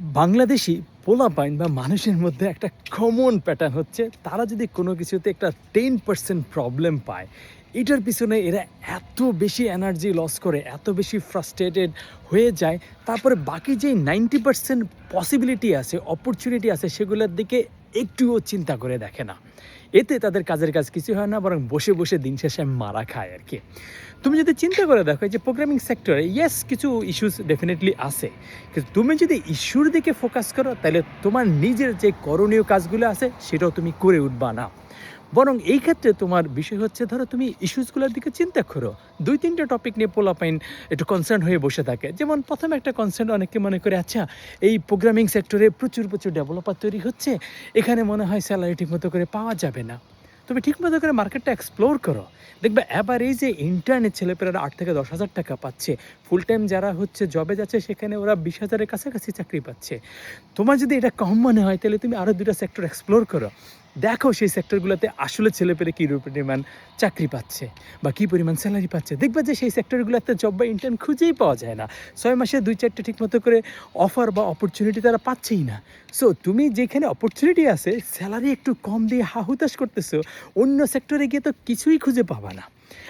বাংলাদেশি পোলা পাইন বা মানুষের মধ্যে একটা কমন প্যাটার্ন হচ্ছে, তারা যদি কোনো কিছুতে একটা টেন পার্সেন্ট প্রবলেম পায়, এটার পিছনে এরা এত বেশি এনার্জি লস করে, এত বেশি ফ্রাস্ট্রেটেড হয়ে যায়, তারপরে বাকি যে নাইনটি পার্সেন্ট পসিবিলিটি আছে অপরচুনিটি আছে, সেগুলোর দিকে একটুও চিন্তা করে দেখে না। এতে তাদের কাজের কাজ কিছু হয় না, বরং বসে বসে দিন শেষে মারা খায় আর কি। তুমি যদি চিন্তা করে দেখো যে প্রোগ্রামিং সেক্টরে ইয়েস কিছু ইস্যুস ডেফিনেটলি আছে। কিন্তু তুমি যদি ইস্যুর দিকে ফোকাস করো, তাহলে তোমার নিজের যে করণীয় কাজগুলো আছে, সেটাও তুমি করে উঠবা না। বরং এই ক্ষেত্রে তোমার বিষয় হচ্ছে, ধরো তুমি ইস্যুসগুলোর দিকে চিন্তা করো। দুই, তিনটা টপিক নিয়ে পোলাপাইন একটু কনসার্ন হয়ে বসে থাকে। যেমন প্রথমে একটা কনসার্ন অনেকে মনে করে আচ্ছা এই প্রোগ্রামিং সেক্টরে প্রচুর প্রচুর ডেভেলপার তৈরি হচ্ছে। এখানে মনে হয় স্যালারি ঠিকমতো করে পাওয়া যাবে না। তুমি ঠিকমতো করে মার্কেটটা এক্সপ্লোর করো। দেখবে এবার এই যে ইন্টারনেট ছেলেপেলেরা আট থেকে দশ হাজার টাকা পাচ্ছে। ফুল টাইম যারা হচ্ছে জবে যাচ্ছে, সেখানে ওরা বিশ হাজারের কাছাকাছি চাকরি পাচ্ছে। তোমার যদি এটা কম মনে হয়, তাহলে তুমি আরও দুটো সেক্টর এক্সপ্লোর করো। দেখো সেই সেক্টরগুলোতে আসলে ছেলেপেলে কী পরিমাণ চাকরি পাচ্ছে বা কী পরিমাণ স্যালারি পাচ্ছে। দেখবে যে সেই সেক্টরগুলোতে জব বা ইন্টার্ন খুঁজেই পাওয়া যায় না। ছয় মাসে দুই চারটে ঠিক মতো করে অফার বা অপরচুনিটি তারা পাচ্ছেই না। সো তুমি যেখানে অপরচুনিটি আছে স্যালারি একটু কম দিয়ে হাহুতাশ করতেছো, অন্য সেক্টরে গিয়ে তো কিছুই খুঁজে পাবা না।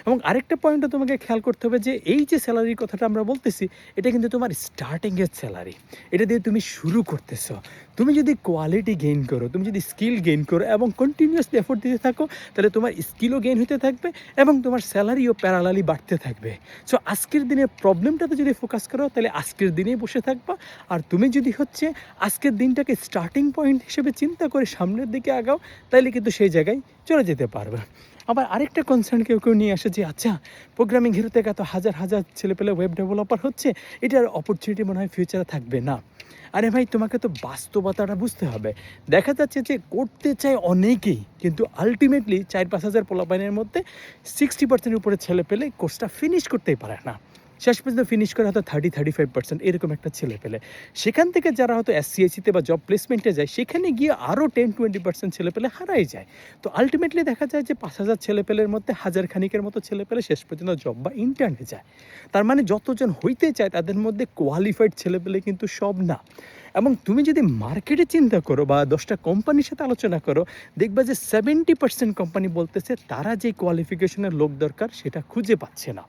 এবং আরেকটা পয়েন্টও তোমাকে খেয়াল করতে হবে যে এই যে স্যালারির কথাটা আমরা বলতেছি, এটা কিন্তু তোমার স্টার্টিংয়ের স্যালারি এটা দিয়ে তুমি শুরু করতেছো। তুমি যদি কোয়ালিটি গেইন করো, তুমি যদি স্কিল গেইন করো এবং কন্টিনিউয়াসলি এফোর্ট দিতে থাকো, তাহলে তোমার স্কিলও গেইন হতে থাকবে এবং তোমার স্যালারিও প্যারালালি বাড়তে থাকবে। সো আজকের দিনের প্রবলেমটাতে যদি ফোকাস করো, তাহলে আজকের দিনেই বসে থাকবা। আর তুমি যদি হচ্ছে আজকের দিনটাকে স্টার্টিং পয়েন্ট হিসেবে চিন্তা করে সামনের দিকে আগাও তাহলে কিন্তু সেই জায়গায় চলে যেতে পারবে। আবার আরেকটা কনসার্ন কেউ কেউ নিয়ে আসে যে আচ্ছা প্রোগ্রামিং হিরো থেকে এত হাজার হাজার ছেলেপেলে ওয়েব ডেভেলপার হচ্ছে, এটার অপরচুনিটি মনে হয় ফিউচারে থাকবে না। আরে ভাই, তোমাকে তো বাস্তবতাটা বুঝতে হবে। দেখা যাচ্ছে যে, করতে চায় অনেকেই, কিন্তু আলটিমেটলি চার পাঁচ হাজার পোলাপাইনের মধ্যে সিক্সটি পার্সেন্টের উপরে ছেলে পেলে কোর্সটা ফিনিশ করতেই পারে না। শেষ পর্যন্ত ফিনিশ করে হয়তো থার্টি থার্টি ফাইভ পার্সেন্ট এরকম একটা ছেলে পেলে। সেখান থেকে যারা হয়তো এসসিএসিতে বা জব প্লেসমেন্টে যায়, সেখানে গিয়ে আরও টেন টোয়েন্টি পার্সেন্ট ছেলে পেলে হারাই যায়। তো আলটিমেটলি দেখা যায় যে পাঁচ হাজার ছেলে পেলের মধ্যে হাজার খানিকের মতো ছেলে পেলে শেষ পর্যন্ত জব বা ইন্টার্নে যায়। তার মানে যতজন হইতে চায়, তাদের মধ্যে কোয়ালিফাইড ছেলে পেলে কিন্তু সব না। এবং তুমি যদি মার্কেটে চিন্তা করো বা দশটা কোম্পানির সাথে আলোচনা করো, দেখবে যে সেভেন্টি পার্সেন্ট কোম্পানি বলতেছে তারা যে কোয়ালিফিকেশনের লোক দরকার সেটা খুঁজে পাচ্ছে না।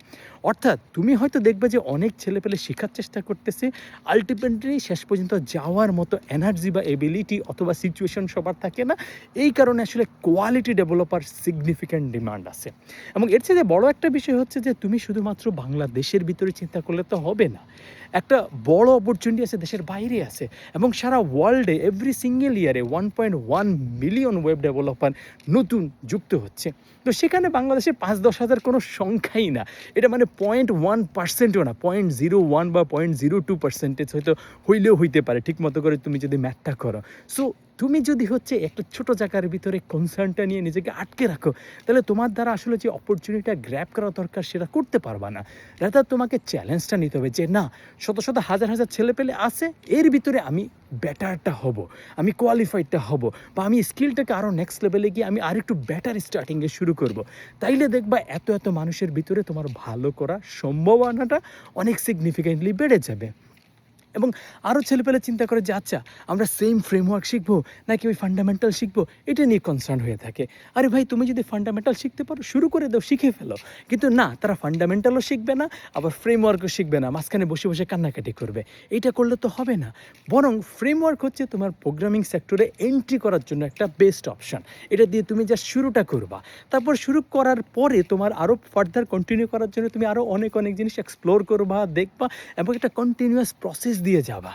অর্থাৎ তুমি হয়তো দেখবে যে অনেক ছেলেপেলে শেখার চেষ্টা করতেছে আলটিমেটলি শেষ পর্যন্ত যাওয়ার মতো এনার্জি বা এবিলিটি অথবা সিচুয়েশন সবার থাকে না। এই কারণে আসলে কোয়ালিটি ডেভেলপার সিগনিফিক্যান্ট ডিমান্ড আছে। এবং এর চেয়ে বড় একটা বিষয় হচ্ছে যে তুমি শুধুমাত্র বাংলাদেশের ভিতরে চিন্তা করলে তো হবে না। একটা বড় অপরচুনিটি আছে, দেশের বাইরে আছে। এবং সারা ওয়ার্ল্ডে এভরি সিঙ্গেল ইয়ারে one point one million web developer নতুন যুক্ত হচ্ছে। তো সেখানে বাংলাদেশে পাঁচ দশ হাজার কোনো সংখ্যাই না। এটা মানে পয়েন্ট ওয়ান পার্সেন্টও না পয়েন্ট জিরো ওয়ান বা পয়েন্ট জিরো টু পার্সেন্টেজ হয়তো হইলেও হইতে পারে, ঠিক মতো করে তুমি যদি ম্যাথটা করো। সো তুমি যদি হচ্ছে একটা ছোট জায়গার ভিতরে কনসার্নটা নিয়ে নিজেকে আটকে রাখো, তাহলে তোমার দ্বারা আসলে যে অপরচুনিটিটা গ্র্যাপ করা দরকার সেটা করতে পারবা না। রাতার তোমাকে চ্যালেঞ্জটা নিতে হবে যে, না, শত শত হাজার হাজার ছেলে পেলে আছে, এর ভিতরে আমি বেটারটা হব, আমি কোয়ালিফাইডটা হব, বা আমি স্কিলটাকে আরও নেক্সট লেভেলে গিয়ে আমি আরেকটু বেটার স্টার্টিংয়ে শুরু করব। তাইলে দেখবা এত এত মানুষের ভিতরে তোমার ভালো করার সম্ভাবনাটা অনেক সিগনিফিকেন্টলি বেড়ে যাবে। এবং আরও ছেলেপেলে চিন্তা করে যে আচ্ছা আমরা সেম ফ্রেমওয়ার্ক শিখব নাকি ওই ফান্ডামেন্টাল শিখব? এটা নিয়ে কনসার্ন হয়ে থাকে। আরে ভাই, তুমি যদি ফান্ডামেন্টাল শিখতে পারো, শুরু করে দাও, শিখে ফেলো। কিন্তু না, তারা ফান্ডামেন্টালও শিখবে না, আবার ফ্রেমওয়ার্কও শিখবে না, মাঝখানে বসে বসে কান্নাকাটি করবে। এটা করলে তো হবে না। বরং ফ্রেমওয়ার্ক হচ্ছে তোমার প্রোগ্রামিং সেক্টরে এন্ট্রি করার জন্য একটা বেস্ট অপশন এটা দিয়ে তুমি যা শুরুটা করবা। তারপর শুরু করার পরে তোমার আরও ফার্দার কন্টিনিউ করার জন্য তুমি আরও অনেক অনেক জিনিস এক্সপ্লোর করবা, দেখবা এবং একটা কন্টিনিউয়াস প্রসেস দিয়ে যাবা।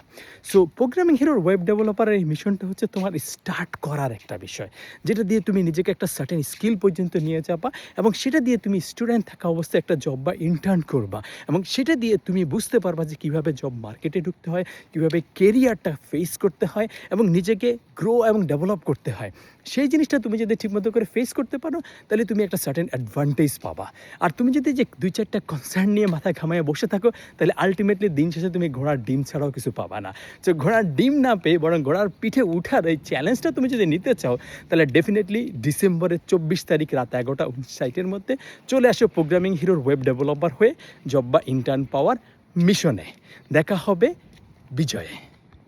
সো প্রোগ্রামিং হিরোর ওয়েব ডেভেলপারের এই মিশনটা হচ্ছে তোমার স্টার্ট করার একটা বিষয়। যেটা দিয়ে তুমি নিজেকে একটা সার্টেন স্কিল পর্যন্ত নিয়ে যাবা এবং সেটা দিয়ে তুমি স্টুডেন্ট থাকা অবস্থায় একটা জব বা ইন্টার্ন করবা এবং সেটা দিয়ে তুমি বুঝতে পারবা যে কীভাবে জব মার্কেটে ঢুকতে হয়, কীভাবে কেরিয়ারটা ফেস করতে হয় এবং নিজেকে গ্রো এবং ডেভেলপ করতে হয়। সেই জিনিসটা তুমি যদি ঠিকমতো করে ফেস করতে পারো, তাহলে তুমি একটা সার্টেন অ্যাডভান্টেজ পাবা। আর তুমি যদি যে দুই চারটা কনসার্ন নিয়ে মাথা ঘামায় বসে থাকো, তাহলে আলটিমেটলি দিন শেষে তুমি ঘোড়ার ডিম ছাড়াও কিছু পাবা না। তো ঘোড়ার ডিম না পেয়ে বরং ঘোড়ার পিঠে উঠার এই চ্যালেঞ্জটা তুমি যদি নিতে চাও, তাহলে ডেফিনেটলি ডিসেম্বরের চব্বিশ তারিখ রাত এগারোটা সাইটের মধ্যে চলে আসো প্রোগ্রামিং হিরোর ওয়েব ডেভেলপার হয়ে জব বা ইন্টার্ন পাওয়ার মিশনে দেখা হবে বিজয়ে।